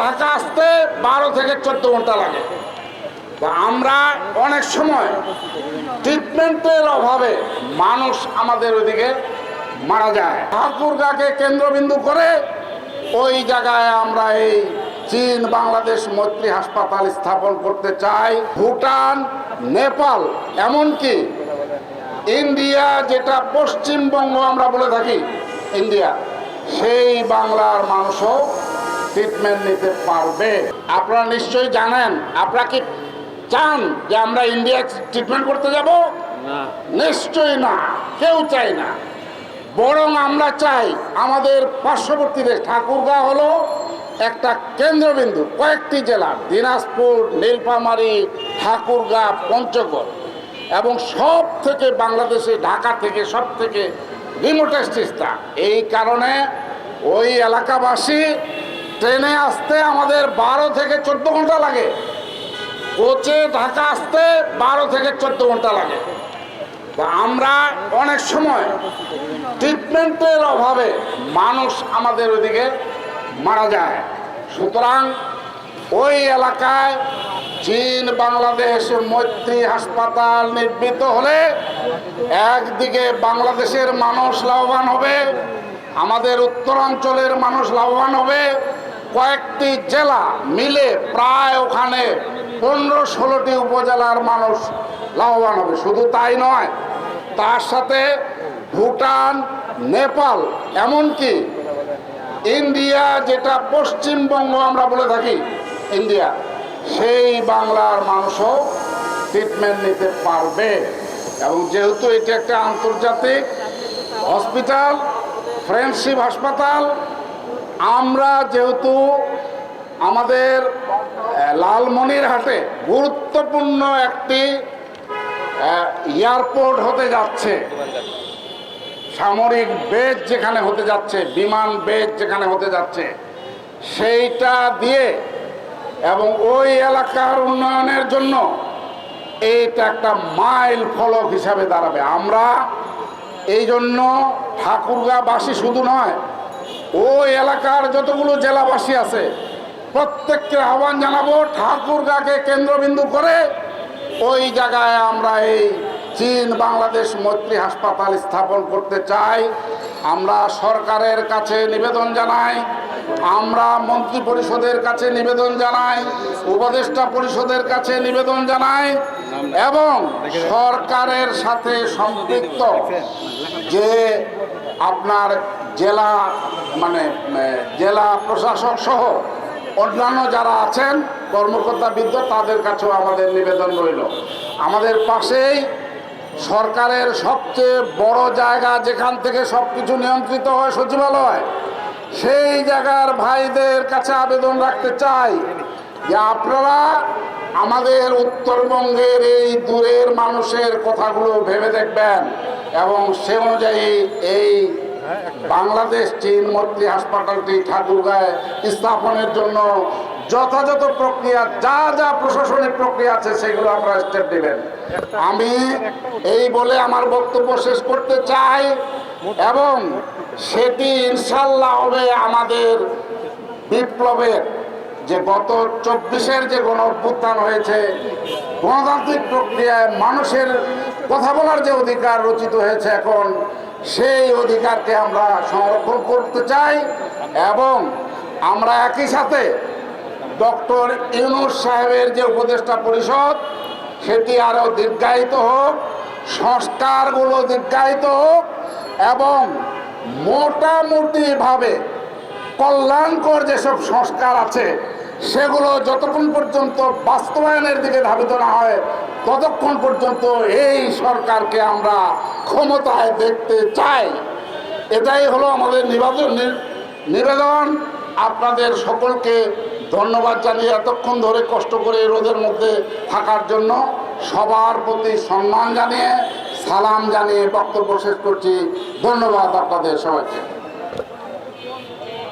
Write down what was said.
ঢাকা আসতে বারো থেকে চোদ্দ ঘণ্টা লাগে। আমরা অনেক সময় ট্রিটমেন্টের অভাবে মানুষ আমাদের ওইদিকে মারা যায়। ঠাকুরগাকে কেন্দ্রবিন্দু করে ওই জায়গায় আমরা এই চীন, বাংলাদেশ মৈত্রী হাসপাতাল স্থাপন করতে চাই। ভুটান, নেপাল, এমনকি ইন্ডিয়া যেটা পশ্চিমবঙ্গ আমরা বলে থাকি, ইন্ডিয়া, সেই বাংলার মানুষও ট্রিটমেন্ট নিতে পারবে। আপনারা নিশ্চয়ই জানেন আপনারা কি চান যে আমরা ইন্ডিয়া ট্রিটমেন্ট করতে যাব? নিশ্চয়ই না কেউ চাই না। বরং আমরা চাই আমাদের পার্শ্ববর্তী দেশ ঠাকুরগাঁ হলো একটা কেন্দ্রবিন্দু কয়েকটি জেলা দিনাজপুর নীলফামারী ঠাকুরগাঁ পঞ্চগড়। এবং সব থেকে বাংলাদেশে ঢাকা থেকে সব থেকে রিমোটেস্ট এই কারণে ওই এলাকাবাসী ট্রেনে আসতে আমাদের বারো থেকে চোদ্দ ঘণ্টা লাগে। কোচে ঢাকা আসতে বারো থেকে চোদ্দ ঘণ্টা লাগে। আমরা অনেক সময় ট্রিটমেন্টের অভাবে মানুষ আমাদের ওইদিকে মারা যায়। সুতরাং ওই এলাকায় চীন, বাংলাদেশ মৈত্রী হাসপাতাল নির্মিত হলে একদিকে বাংলাদেশের মানুষ লাভবান হবে, আমাদের উত্তরাঞ্চলের মানুষ লাভবান হবে কয়েকটি জেলা মিলে প্রায় ওখানে পনেরো ষোলোটি উপজেলার মানুষ লাভবান হবে। শুধু তাই নয়, তার সাথে ভুটান, নেপাল, এমনকি ইন্ডিয়া যেটা পশ্চিমবঙ্গ আমরা বলে থাকি, ইন্ডিয়া, সেই বাংলার মানুষও ট্রিটমেন্ট নিতে পারবে। এবং যেহেতু এটি একটা আন্তর্জাতিক হসপিটাল ফ্রেন্ডশিপ হাসপাতাল আমরা যেহেতু আমাদের লালমনিরহাটে গুরুত্বপূর্ণ একটি এয়ারপোর্ট হতে যাচ্ছে। সামরিক বেজ যেখানে হতে যাচ্ছে, বিমান বেজ যেখানে হতে যাচ্ছে, সেইটা দিয়ে এবং ওই এলাকার উন্নয়নের জন্য এইটা একটা মাইল ফলক হিসাবে দাঁড়াবে। আমরা এই জন্য ঠাকুরগাঁবাসী শুধু নয় ওই এলাকার যতগুলো জেলাবাসী আছে, প্রত্যেককে আহ্বান জানাব ঠাকুরগাঁকে কেন্দ্রবিন্দু করে ওই জায়গায় আমরা এই চীন বাংলাদেশ মৈত্রী হাসপাতাল স্থাপন করতে চাই। আমরা সরকারের কাছে নিবেদন জানাই, আমরা মন্ত্রী পরিষদের কাছে নিবেদন জানাই, উপদেষ্টা পরিষদের কাছে নিবেদন জানাই এবং সরকারের সাথে সম্পৃক্ত যে আপনার জেলা মানে জেলা প্রশাসক সহ অন্যান্য যারা আছেন, কর্মকর্তা বিদ্য তাদের কাছেও আমাদের নিবেদন রইল। আমাদের পাশেই সরকারের সবচেয়ে বড় জায়গা যেখান থেকে সব কিছু নিয়ন্ত্রিত হয় সচিবালয়, সেই জায়গার ভাইদের কাছে আবেদন রাখতে চাই যে আপনারা আমাদের উত্তরবঙ্গের এই দূরের মানুষের কথাগুলো ভেবে দেখবেন এবং সে অনুযায়ী এই বাংলাদেশ, চীন, মৈত্রী হাসপাতালটি ঠাকুরগাঁয় স্থাপনের জন্য যথাযথ প্রক্রিয়া, যা যা প্রশাসনিক প্রক্রিয়া আছে, সেগুলো আপনারা স্টেপ নেবেন আমি এই বলে আমার বক্তব্য শেষ করতে চাই এবং সেটি ইনশাল্লাহ হবে আমাদের বিপ্লবের যে গত চব্বিশের যে গণ অভ্যুত্থান হয়েছে, গণতান্ত্রিক প্রক্রিয়ায় মানুষের কথা বলার যে অধিকার রচিত হয়েছে এখন সেই অধিকারকে আমরা সংরক্ষণ করতে চাই এবং আমরা একই সাথে ডক্টর ইউনুস সাহেবের যে উপদেষ্টা পরিষদ, সেটি আরও দীর্ঘায়িত হোক, সংস্কারগুলো দীর্ঘায়িত হোক এবং মোটামুটিভাবে কল্যাণকর যেসব সংস্কার আছে সেগুলো যতক্ষণ পর্যন্ত বাস্তবায়নের দিকে ধাবিত না হয়, ততক্ষণ পর্যন্ত এই সরকারকে আমরা ক্ষমতায় দেখতে চাই। এটাই হলো আমাদের নিবেদন নিবেদন। আপনাদের সকলকে ধন্যবাদ জানিয়ে এতক্ষণ ধরে কষ্ট করে রোদের মধ্যে থাকার জন্য সবার প্রতি সম্মান জানিয়ে, সালাম জানিয়ে বক্তব্য শেষ করছি। ধন্যবাদ আপনাদের সবাইকে।